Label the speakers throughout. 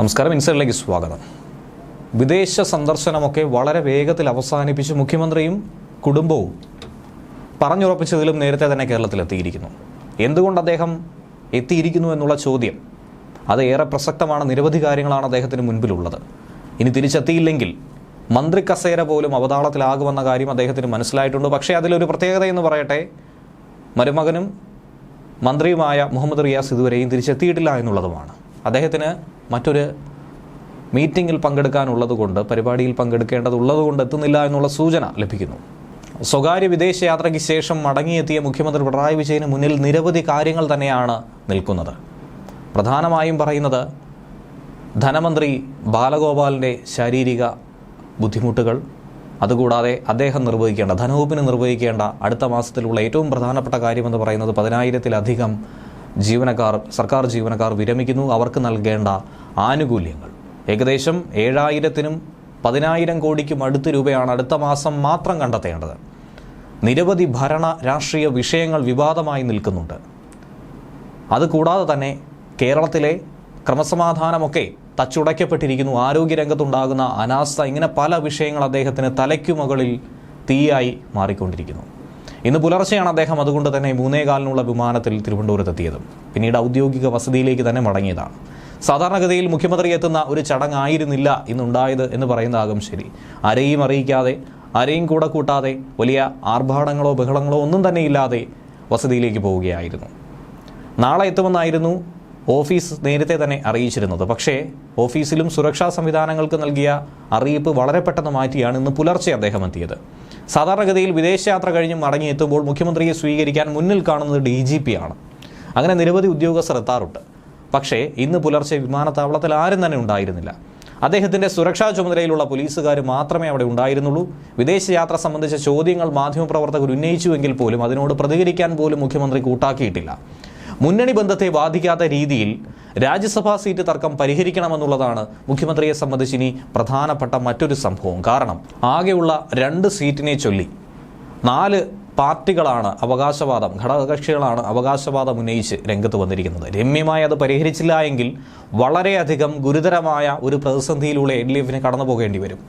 Speaker 1: നമസ്കാരം ഇൻസൈഡിലേക്ക് സ്വാഗതം. വിദേശ സന്ദർശനമൊക്കെ വളരെ വേഗത്തിൽ അവസാനിപ്പിച്ച് മുഖ്യമന്ത്രിയും കുടുംബവും പറഞ്ഞുറപ്പിച്ചതിലും നേരത്തെ തന്നെ കേരളത്തിലെത്തിയിരിക്കുന്നു എന്തുകൊണ്ട് അദ്ദേഹം എത്തിയിരിക്കുന്നു എന്നുള്ള ചോദ്യം? അത് ഏറെ പ്രസക്തമാണ് നിരവധി കാര്യങ്ങളാണ് അദ്ദേഹത്തിന് മുൻപിലുള്ളത്. ഇനി തിരിച്ചെത്തിയില്ലെങ്കിൽ മന്ത്രി കസേര പോലും അവതാളത്തിലാകുമെന്ന കാര്യം അദ്ദേഹത്തിന് മനസ്സിലായിട്ടുണ്ട്. പക്ഷേ അതിലൊരു പ്രത്യേകത എന്ന് പറയട്ടെ മരുമകനും മന്ത്രിയുമായ മുഹമ്മദ് റിയാസ് ഇതുവരെയും തിരിച്ചെത്തിയിട്ടില്ല എന്നുള്ളതുമാണ്. അദ്ദേഹത്തിന് മറ്റൊരു മീറ്റിങ്ങിൽ പങ്കെടുക്കാനുള്ളത് കൊണ്ട് പരിപാടിയിൽ പങ്കെടുക്കേണ്ടതുള്ളത് കൊണ്ട് എത്തുന്നില്ല എന്നുള്ള സൂചന ലഭിക്കുന്നു. സ്വകാര്യ വിദേശയാത്രയ്ക്ക് ശേഷം മടങ്ങിയെത്തിയ മുഖ്യമന്ത്രി പിണറായി വിജയന് മുന്നിൽ നിരവധി കാര്യങ്ങൾ തന്നെയാണ് നിൽക്കുന്നത്. പ്രധാനമായും പറയുന്നത് ധനമന്ത്രി ബാലഗോപാലിന്റെ ശാരീരിക ബുദ്ധിമുട്ടുകൾ അതുകൂടാതെ അദ്ദേഹം നിർവഹിക്കേണ്ട ധനവകുപ്പിന് നിർവഹിക്കേണ്ട അടുത്ത മാസത്തിലുള്ള ഏറ്റവും പ്രധാനപ്പെട്ട കാര്യമെന്ന് പറയുന്നത് പതിനായിരത്തിലധികം ജീവനക്കാർ സർക്കാർ ജീവനക്കാർ വിരമിക്കുന്നു. അവർക്ക് നൽകേണ്ട ആനുകൂല്യങ്ങൾ. ഏകദേശം ഏഴായിരത്തിനും പതിനായിരം കോടിക്കും അടുത്ത് രൂപയാണ് അടുത്ത മാസം മാത്രം കണ്ടെത്തേണ്ടത്. നിരവധി ഭരണ രാഷ്ട്രീയ വിഷയങ്ങൾ വിവാദമായി നിൽക്കുന്നുണ്ട്. അതുകൂടാതെ തന്നെ കേരളത്തിലെ ക്രമസമാധാനമൊക്കെ തച്ചുടയ്ക്കപ്പെട്ടിരിക്കുന്നു. ആരോഗ്യരംഗത്തുണ്ടാകുന്ന അനാസ്ഥ ഇങ്ങനെ പല വിഷയങ്ങൾ അദ്ദേഹത്തിന് തലയ്ക്കു മുകളിൽ തീയായി മാറിക്കൊണ്ടിരിക്കുന്നു. ഇന്ന് പുലർച്ചെയാണ് അദ്ദേഹം അതുകൊണ്ട് തന്നെ മൂന്നേകാലിനുള്ള വിമാനത്തിൽ തിരുവനന്തപുരത്തെത്തിയതും. പിന്നീട് ഔദ്യോഗിക വസതിയിലേക്ക് തന്നെ മടങ്ങിയതാണ്. സാധാരണഗതിയിൽ മുഖ്യമന്ത്രി എത്തുന്ന ഒരു ചടങ്ങായിരുന്നില്ല ഇന്നുണ്ടായത് എന്ന് പറയുന്നതാകും ശരി. ആരെയും അറിയിക്കാതെ ആരെയും കൂടെ കൂട്ടാതെ വലിയ ആർഭാടങ്ങളോ ബഹളങ്ങളോ ഒന്നും തന്നെ ഇല്ലാതെ വസതിയിലേക്ക് പോവുകയായിരുന്നു. നാളെ എത്തുമെന്നായിരുന്നു ഓഫീസ് നേരത്തെ തന്നെ അറിയിച്ചിരുന്നത്. പക്ഷേ ഓഫീസിലും സുരക്ഷാ സംവിധാനങ്ങൾക്ക് നൽകിയ അറിയിപ്പ് വളരെ പെട്ടെന്ന് മാറ്റിയാണ് ഇന്ന് പുലർച്ചെ അദ്ദേഹം എത്തിയത്. സാധാരണഗതിയിൽ വിദേശയാത്ര കഴിഞ്ഞ് മടങ്ങിയെത്തുമ്പോൾ മുഖ്യമന്ത്രിയെ സ്വീകരിക്കാൻ മുന്നിൽ കാണുന്നത് ഡി ജി പി ആണ് അങ്ങനെ നിരവധി ഉദ്യോഗസ്ഥർ എത്താറുണ്ട്. പക്ഷേ ഇന്ന് പുലർച്ചെ വിമാനത്താവളത്തിൽ ആരും തന്നെ ഉണ്ടായിരുന്നില്ല. അദ്ദേഹത്തിന്റെ സുരക്ഷാ ചുമതലയിലുള്ള പോലീസുകാർ മാത്രമേ അവിടെ ഉണ്ടായിരുന്നുള്ളൂ. വിദേശയാത്ര സംബന്ധിച്ച ചോദ്യങ്ങൾ മാധ്യമപ്രവർത്തകർ ഉന്നയിച്ചുവെങ്കിൽ പോലും അതിനോട് പ്രതികരിക്കാൻ പോലും മുഖ്യമന്ത്രി കൂട്ടാക്കിയിട്ടില്ല. മുന്നണി ബന്ധത്തെ ബാധിക്കാത്ത രീതിയിൽ രാജ്യസഭാ സീറ്റ് തർക്കം പരിഹരിക്കണമെന്നുള്ളതാണ് മുഖ്യമന്ത്രിയെ സംബന്ധിച്ച് ഇനി പ്രധാനപ്പെട്ട മറ്റൊരു സംഭവം. കാരണം ആകെയുള്ള രണ്ട് സീറ്റിനെ ചൊല്ലി നാല് പാർട്ടികളാണ് അവകാശവാദം ഘടകകക്ഷികളാണ് അവകാശവാദം ഉന്നയിച്ച് രംഗത്ത് വന്നിരിക്കുന്നത്. രമ്യമായി അത് പരിഹരിച്ചില്ല എങ്കിൽ വളരെയധികം ഗുരുതരമായ ഒരു പ്രതിസന്ധിയിലൂടെ എൽ ഡി എഫിന് കടന്നു പോകേണ്ടി വരും.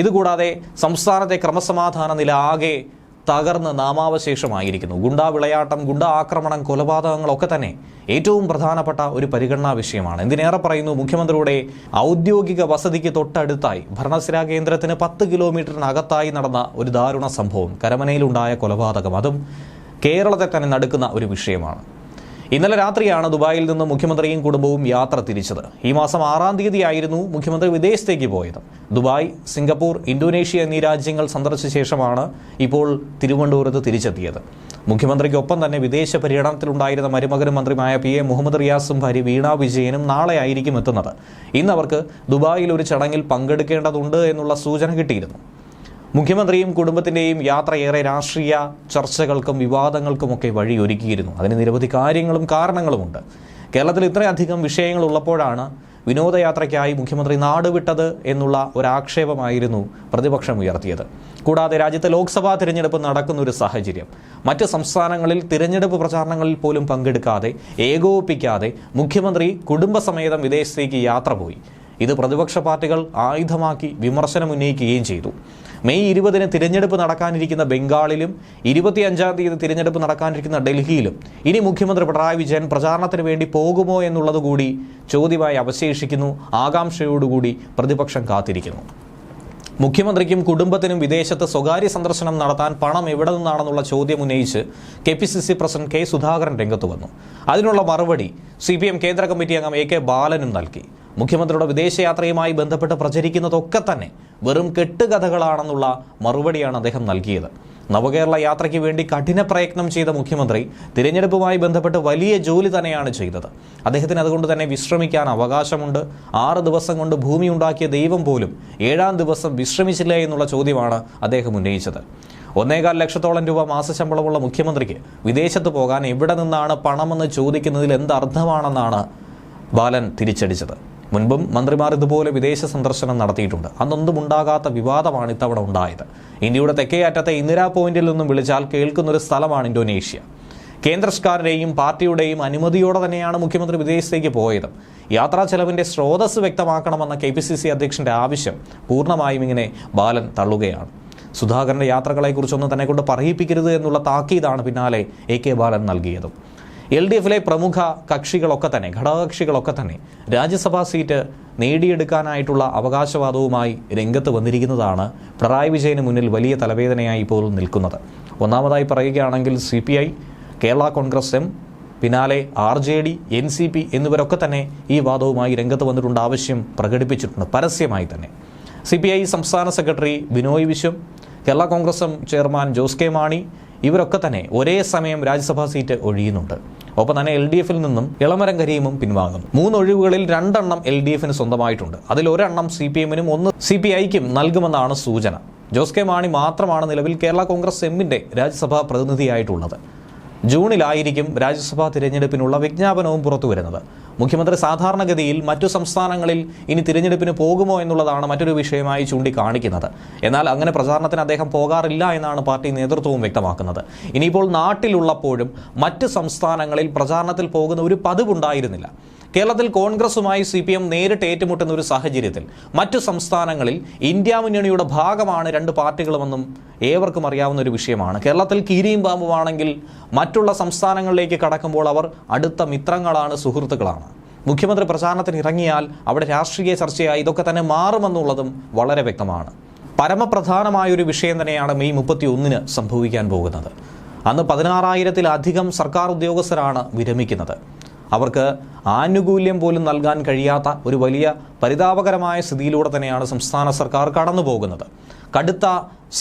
Speaker 1: ഇതുകൂടാതെ സംസ്ഥാനത്തെ ക്രമസമാധാന നില ആകെ തകർന്ന് നാമാവശേഷമായിരിക്കുന്നു. ഗുണ്ടാ വിളയാട്ടം ഗുണ്ടാ ആക്രമണം കൊലപാതകങ്ങളൊക്കെ തന്നെ ഏറ്റവും പ്രധാനപ്പെട്ട ഒരു പരിഗണനാ വിഷയമാണ്. എന്തിനേറെ പറയുന്നു? മുഖ്യമന്ത്രിയുടെ ഔദ്യോഗിക വസതിക്ക് തൊട്ടടുത്തായി ഭരണസിരാ കേന്ദ്രത്തിന് പത്ത് കിലോമീറ്ററിനകത്തായി നടന്ന ഒരു ദാരുണ സംഭവം കരമനയിലുണ്ടായ കൊലപാതകം. അതും കേരളത്തെ തന്നെ നടുക്കുന്ന ഒരു വിഷയമാണ്. ഇന്നലെ രാത്രിയാണ് ദുബായിൽ നിന്ന് മുഖ്യമന്ത്രിയും കുടുംബവും യാത്ര തിരിച്ചത്. ഈ മാസം ആറാം തീയതിയായിരുന്നു മുഖ്യമന്ത്രി വിദേശത്തേക്ക് പോയത്. ദുബായ് സിംഗപ്പൂർ ഇന്തോനേഷ്യ എന്നീ രാജ്യങ്ങൾ സന്ദർശിച്ച ശേഷമാണ് ഇപ്പോൾ തിരുവനന്തപുരത്ത് തിരിച്ചെത്തിയത്. മുഖ്യമന്ത്രിക്കൊപ്പം തന്നെ വിദേശ പര്യടനത്തിലുണ്ടായിരുന്ന മരുമകനും മന്ത്രിയുമായ പി എ മുഹമ്മദ് റിയാസും ഭാര്യ വീണ വിജയനും നാളെ ആയിരിക്കും എത്തുന്നത്. ഇന്ന് അവർക്ക് ദുബായിൽ ഒരു ചടങ്ങിൽ പങ്കെടുക്കേണ്ടതുണ്ട് എന്നുള്ള സൂചന കിട്ടിയിരുന്നു. മുഖ്യമന്ത്രിയും കുടുംബത്തിന്റെയും യാത്ര ഏറെ രാഷ്ട്രീയ ചർച്ചകൾക്കും വിവാദങ്ങൾക്കുമൊക്കെ വഴിയൊരുക്കിയിരുന്നു. അതിന് നിരവധി കാര്യങ്ങളും കാരണങ്ങളുമുണ്ട് കേരളത്തിൽ ഇത്രയധികം വിഷയങ്ങൾ ഉള്ളപ്പോഴാണ് വിനോദയാത്രയ്ക്കായി മുഖ്യമന്ത്രി നാടുവിട്ടത് എന്നുള്ള ഒരാക്ഷേപമായിരുന്നു പ്രതിപക്ഷം ഉയർത്തിയത്. കൂടാതെ രാജ്യത്തെ ലോക്സഭാ തിരഞ്ഞെടുപ്പ് നടക്കുന്ന ഒരു സാഹചര്യം. മറ്റ് സംസ്ഥാനങ്ങളിൽ തിരഞ്ഞെടുപ്പ് പ്രചാരണങ്ങളിൽ പോലും പങ്കെടുക്കാതെ ഏകോപിപ്പിക്കാതെ മുഖ്യമന്ത്രി കുടുംബസമേതം വിദേശത്തേക്ക് യാത്ര പോയി. ഇത് പ്രതിപക്ഷ പാർട്ടികൾ ആയുധമാക്കി വിമർശനം ഉന്നയിക്കുകയും ചെയ്തു. മെയ് ഇരുപതിന് തിരഞ്ഞെടുപ്പ് നടക്കാനിരിക്കുന്ന ബംഗാളിലും ഇരുപത്തിയഞ്ചാം തീയതി തിരഞ്ഞെടുപ്പ് നടക്കാനിരിക്കുന്ന ഡൽഹിയിലും ഇനി മുഖ്യമന്ത്രി പിണറായി വിജയൻ പ്രചാരണത്തിന് വേണ്ടി പോകുമോ എന്നുള്ളതുകൂടി ചോദ്യമായി അവശേഷിക്കുന്നു. ആകാംക്ഷയോടുകൂടി പ്രതിപക്ഷം കാത്തിരിക്കുന്നു. മുഖ്യമന്ത്രിക്കും കുടുംബത്തിനും വിദേശത്ത് സ്വകാര്യ സന്ദർശനം നടത്താൻ പണം എവിടെ നിന്നാണെന്നുള്ള ചോദ്യം ഉന്നയിച്ച് K P C C president K Sudhakaran രംഗത്ത് വന്നു. അതിനുള്ള മറുപടി സി കേന്ദ്ര കമ്മിറ്റി അംഗം എ കെ ബാലനും നൽകി. മുഖ്യമന്ത്രിയുടെ വിദേശയാത്രയുമായി ബന്ധപ്പെട്ട് പ്രചരിക്കുന്നതൊക്കെ തന്നെ വെറും കെട്ടുകഥകളാണെന്നുള്ള മറുപടിയാണ് അദ്ദേഹം നൽകിയത്. നവകേരള യാത്രയ്ക്ക് വേണ്ടി കഠിന പ്രയത്നം ചെയ്ത മുഖ്യമന്ത്രി തിരഞ്ഞെടുപ്പുമായി ബന്ധപ്പെട്ട് വലിയ ജോലി തന്നെയാണ് ചെയ്തത്. അദ്ദേഹത്തിന് അതുകൊണ്ട് തന്നെ വിശ്രമിക്കാൻ അവകാശമുണ്ട്. ആറ് ദിവസം കൊണ്ട് ഭൂമി ഉണ്ടാക്കിയ ദൈവം പോലും ഏഴാം ദിവസം വിശ്രമിച്ചില്ല എന്നുള്ള ചോദ്യമാണ് അദ്ദേഹം ഉന്നയിച്ചത്. ഒന്നേകാൽ ലക്ഷത്തോളം രൂപ മാസശമ്പളമുള്ള മുഖ്യമന്ത്രിക്ക് വിദേശത്ത് പോകാൻ എവിടെ നിന്നാണ് പണമെന്ന് ചോദിക്കുന്നതിൽ എന്തർത്ഥമാണെന്നാണ് ബാലൻ തിരിച്ചടിച്ചത്. മുൻപും മന്ത്രിമാർ ഇതുപോലെ വിദേശ സന്ദർശനം നടത്തിയിട്ടുണ്ട്. അന്നൊന്നും ഉണ്ടാകാത്ത വിവാദമാണ് ഇത്തവണ ഉണ്ടായത്. ഇന്ത്യയുടെ തെക്കേ അറ്റത്തെ ഇന്ദിരാ പോയിന്റിൽ നിന്നും വിളിച്ചാൽ കേൾക്കുന്നൊരു സ്ഥലമാണ് ഇന്തോനേഷ്യ. കേന്ദ്ര പാർട്ടിയുടെയും അനുമതിയോടെ തന്നെയാണ് മുഖ്യമന്ത്രി വിദേശത്തേക്ക് പോയത്. യാത്രാ ചെലവിന്റെ സ്രോതസ് വ്യക്തമാക്കണമെന്ന കെ പി സി സി അധ്യക്ഷന്റെ ആവശ്യം പൂർണമായും ഇങ്ങനെ ബാലൻ തള്ളുകയാണ്. സുധാകരന്റെ യാത്രകളെക്കുറിച്ചൊന്നും തന്നെ കൊണ്ട് പറയിപ്പിക്കരുത് എന്നുള്ള താക്കീതാണ് പിന്നാലെ എ കെ ബാലൻ നൽകിയതും. എൽ ഡി എഫിലെ പ്രമുഖ കക്ഷികളൊക്കെ തന്നെ ഘടകകക്ഷികളൊക്കെ തന്നെ രാജ്യസഭാ സീറ്റ് നേടിയെടുക്കാനായിട്ടുള്ള അവകാശവാദവുമായി രംഗത്ത് വന്നിരിക്കുന്നതാണ് പിണറായി വിജയന് മുന്നിൽ വലിയ തലവേദനയായി ഇപ്പോൾ നിൽക്കുന്നത്. ഒന്നാമതായി പറയുകയാണെങ്കിൽ സി കേരള കോൺഗ്രസ് എം പിന്നാലെ R J D N C P എന്നിവരൊക്കെ തന്നെ ഈ വാദവുമായി രംഗത്ത് വന്നിട്ടുണ്ട് ആവശ്യം പ്രകടിപ്പിച്ചിട്ടുണ്ട് പരസ്യമായി തന്നെ. സി പി ഐ സംസ്ഥാന secretary Binoy Viswam Kerala Congress chairman Jose K Mani ഇവരൊക്കെ തന്നെ ഒരേ സമയം രാജ്യസഭാ സീറ്റ് ഒഴിയുന്നുണ്ട്. ഒപ്പം തന്നെ എൽ ഡി എഫിൽ നിന്നും ഇളമരം കരീമും പിൻവാങ്ങുന്നു മൂന്ന് ഒഴിവുകളിൽ രണ്ടെണ്ണം എൽ ഡി എഫിന് സ്വന്തമായിട്ടുണ്ട്. അതിൽ ഒരെണ്ണം സി പി എമ്മിനും ഒന്ന് സി പി ഐക്കും നൽകുമെന്നാണ് സൂചന. ജോസ് കെ മാണി മാത്രമാണ് നിലവിൽ കേരള കോൺഗ്രസ് എമ്മിന്റെ രാജ്യസഭാ പ്രതിനിധിയായിട്ടുള്ളത്. ജൂണിലായിരിക്കും രാജ്യസഭാ തിരഞ്ഞെടുപ്പിനുള്ള വിജ്ഞാപനവും പുറത്തു വരുന്നത് മുഖ്യമന്ത്രി സാധാരണഗതിയിൽ മറ്റു സംസ്ഥാനങ്ങളിൽ ഇനി തിരഞ്ഞെടുപ്പിന് പോകുമോ എന്നുള്ളതാണ് മറ്റൊരു വിഷയമായി ചൂണ്ടിക്കാണിക്കുന്നത്. എന്നാൽ അങ്ങനെ പ്രചാരണത്തിന് അദ്ദേഹം പോകാറില്ല എന്നാണ് പാർട്ടി നേതൃത്വവും വ്യക്തമാക്കുന്നത്. ഇനിയിപ്പോൾ നാട്ടിലുള്ളപ്പോഴും മറ്റ് സംസ്ഥാനങ്ങളിൽ പ്രചാരണത്തിൽ പോകുന്ന ഒരു പതിവുണ്ടായിരുന്നില്ല. കേരളത്തിൽ കോൺഗ്രസുമായി സി പി എം നേരിട്ട് ഏറ്റുമുട്ടുന്ന ഒരു സാഹചര്യത്തിൽ മറ്റു സംസ്ഥാനങ്ങളിൽ ഇന്ത്യ മുന്നണിയുടെ ഭാഗമാണ് രണ്ട് പാർട്ടികളുമെന്നും ഏവർക്കും അറിയാവുന്ന ഒരു വിഷയമാണ്. കേരളത്തിൽ കീരിയും പാമ്പുമാണെങ്കിൽ മറ്റുള്ള സംസ്ഥാനങ്ങളിലേക്ക് കടക്കുമ്പോൾ അവർ അടുത്ത മിത്രങ്ങളാണ് സുഹൃത്തുക്കളാണ്. മുഖ്യമന്ത്രി പ്രചാരണത്തിന് ഇറങ്ങിയാൽ അവിടെ രാഷ്ട്രീയ ചർച്ചയായി ഇതൊക്കെ തന്നെ മാറുമെന്നുള്ളതും വളരെ വ്യക്തമാണ്. പരമപ്രധാനമായൊരു വിഷയം തന്നെയാണ് മെയ് മുപ്പത്തി ഒന്നിന് സംഭവിക്കാൻ പോകുന്നത്. അന്ന് പതിനാറായിരത്തിലധികം സർക്കാർ ഉദ്യോഗസ്ഥരാണ് വിരമിക്കുന്നത്. അവർക്ക് ആനുകൂല്യം പോലും നൽകാൻ കഴിയാത്ത ഒരു വലിയ പരിതാപകരമായ സ്ഥിതിയിലൂടെ തന്നെയാണ് സംസ്ഥാന സർക്കാർ കടന്നു പോകുന്നത് കടുത്ത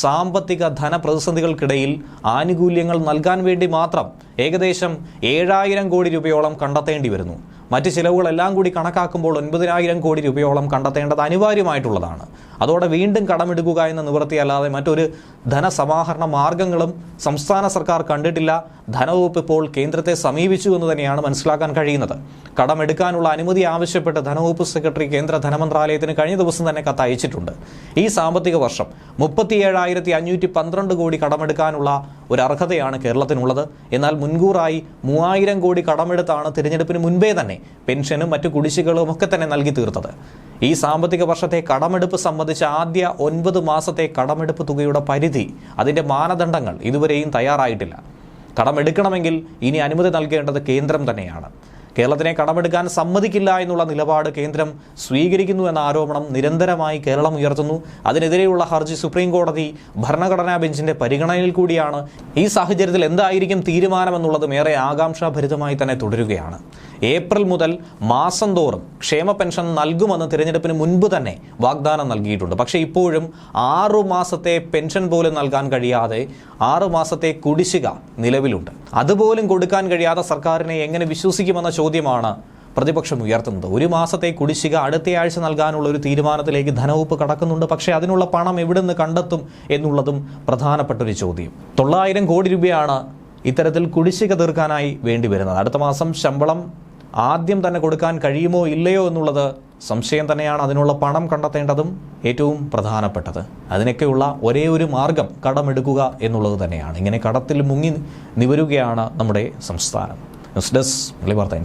Speaker 1: സാമ്പത്തിക ധനപ്രതിസന്ധികൾക്കിടയിൽ ആനുകൂല്യങ്ങൾ നൽകാൻ വേണ്ടി മാത്രം ഏകദേശം ഏഴായിരം കോടി രൂപയോളം കണ്ടെത്തേണ്ടി വരുന്നു. മറ്റ് ചിലവുകളെല്ലാം കൂടി കണക്കാക്കുമ്പോൾ ഒൻപതിനായിരം കോടി രൂപയോളം കണ്ടെത്തേണ്ടത് അനിവാര്യമായിട്ടുള്ളതാണ്. അതോടെ വീണ്ടും കടമെടുക്കുക എന്ന നിവൃത്തിയല്ലാതെ മറ്റൊരു ധനസമാഹരണ മാർഗങ്ങളും സംസ്ഥാന സർക്കാർ കണ്ടിട്ടില്ല. ധനവകുപ്പ് ഇപ്പോൾ കേന്ദ്രത്തെ സമീപിച്ചു എന്ന് തന്നെയാണ് മനസ്സിലാക്കാൻ കഴിയുന്നത്. കടമെടുക്കാനുള്ള അനുമതി ആവശ്യപ്പെട്ട് ധനവകുപ്പ് സെക്രട്ടറി കേന്ദ്ര ധനമന്ത്രാലയത്തിന് കഴിഞ്ഞ ദിവസം തന്നെ കത്ത് അയച്ചിട്ടുണ്ട്. ഈ സാമ്പത്തിക വർഷം മുപ്പത്തിയേഴായിരത്തി അഞ്ഞൂറ്റി പന്ത്രണ്ട് കോടി കടമെടുക്കാനുള്ള ഒരു അർഹതയാണ് കേരളത്തിനുള്ളത്. എന്നാൽ മുൻകൂറായി മൂവായിരം കോടി കടമെടുത്താണ് തിരഞ്ഞെടുപ്പിന് മുൻപേ തന്നെ പെൻഷനും മറ്റു കുടിശ്ശികളും ഒക്കെ തന്നെ നൽകി തീർത്തത്. ഈ സാമ്പത്തിക വർഷത്തെ കടമെടുപ്പ് സംബന്ധിച്ച ആദ്യ ഒൻപത് മാസത്തെ കടമെടുപ്പ് തുകയുടെ പരിധി അതിന്റെ മാനദണ്ഡങ്ങൾ ഇതുവരെയും തയ്യാറായിട്ടില്ല. കടമെടുക്കണമെങ്കിൽ ഇനി അനുമതി നൽകേണ്ടത് കേന്ദ്രം തന്നെയാണ്. കേരളത്തിനെ കടമെടുക്കാൻ സമ്മതിക്കില്ല എന്നുള്ള നിലപാട് കേന്ദ്രം സ്വീകരിക്കുന്നു എന്ന ആരോപണം നിരന്തരമായി കേരളം ഉയർത്തുന്നു. അതിനെതിരെയുള്ള ഹർജി സുപ്രീം കോടതി ഭരണഘടനാ ബെഞ്ചിന്റെ പരിഗണനയിൽ കൂടിയാണ്. ഈ സാഹചര്യത്തിൽ എന്തായിരിക്കും തീരുമാനമെന്നുള്ളതും ഏറെ ആകാംക്ഷാഭരിതമായി തന്നെ തുടരുകയാണ്. ഏപ്രിൽ മുതൽ മാസം തോറും ക്ഷേമ പെൻഷൻ നൽകുമെന്ന് തിരഞ്ഞെടുപ്പിന് മുൻപ് തന്നെ വാഗ്ദാനം നൽകിയിട്ടുണ്ട്. പക്ഷേ ഇപ്പോഴും ആറു മാസത്തെ പെൻഷൻ പോലും നൽകാൻ കഴിയാതെ ആറു മാസത്തെ കുടിശ്ശിക നിലവിലുണ്ട്. അതുപോലും കൊടുക്കാൻ കഴിയാതെ സർക്കാരിനെ എങ്ങനെ വിശ്വസിക്കുമെന്ന ചോദ്യമാണ് പ്രതിപക്ഷം ഉയർത്തുന്നത്. ഒരു മാസത്തെ കുടിശ്ശിക അടുത്തയാഴ്ച നൽകാനുള്ള ഒരു തീരുമാനത്തിലേക്ക് ധനവകുപ്പ് കടക്കുന്നുണ്ട്. പക്ഷേ അതിനുള്ള പണം എവിടെ നിന്ന് കണ്ടെത്തും എന്നുള്ളതും പ്രധാനപ്പെട്ട ഒരു ചോദ്യം. തൊള്ളായിരം കോടി രൂപയാണ് ഇത്തരത്തിൽ കുടിശ്ശിക തീർക്കാനായി വേണ്ടി വരുന്നത്. അടുത്ത മാസം ശമ്പളം ആദ്യം തന്നെ കൊടുക്കാൻ കഴിയുമോ ഇല്ലയോ എന്നുള്ളത് സംശയം തന്നെയാണ് അതിനുള്ള പണം കണ്ടെത്തേണ്ടതും ഏറ്റവും പ്രധാനപ്പെട്ടത്. അതിനൊക്കെയുള്ള ഒരേ ഒരു മാർഗം കടമെടുക്കുക എന്നുള്ളത് തന്നെയാണ്. ഇങ്ങനെ കടത്തിൽ മുങ്ങി നിവരുകയാണ് നമ്മുടെ സംസ്ഥാനം. ന്യൂസ് ഡെസ്ക് വാർത്ത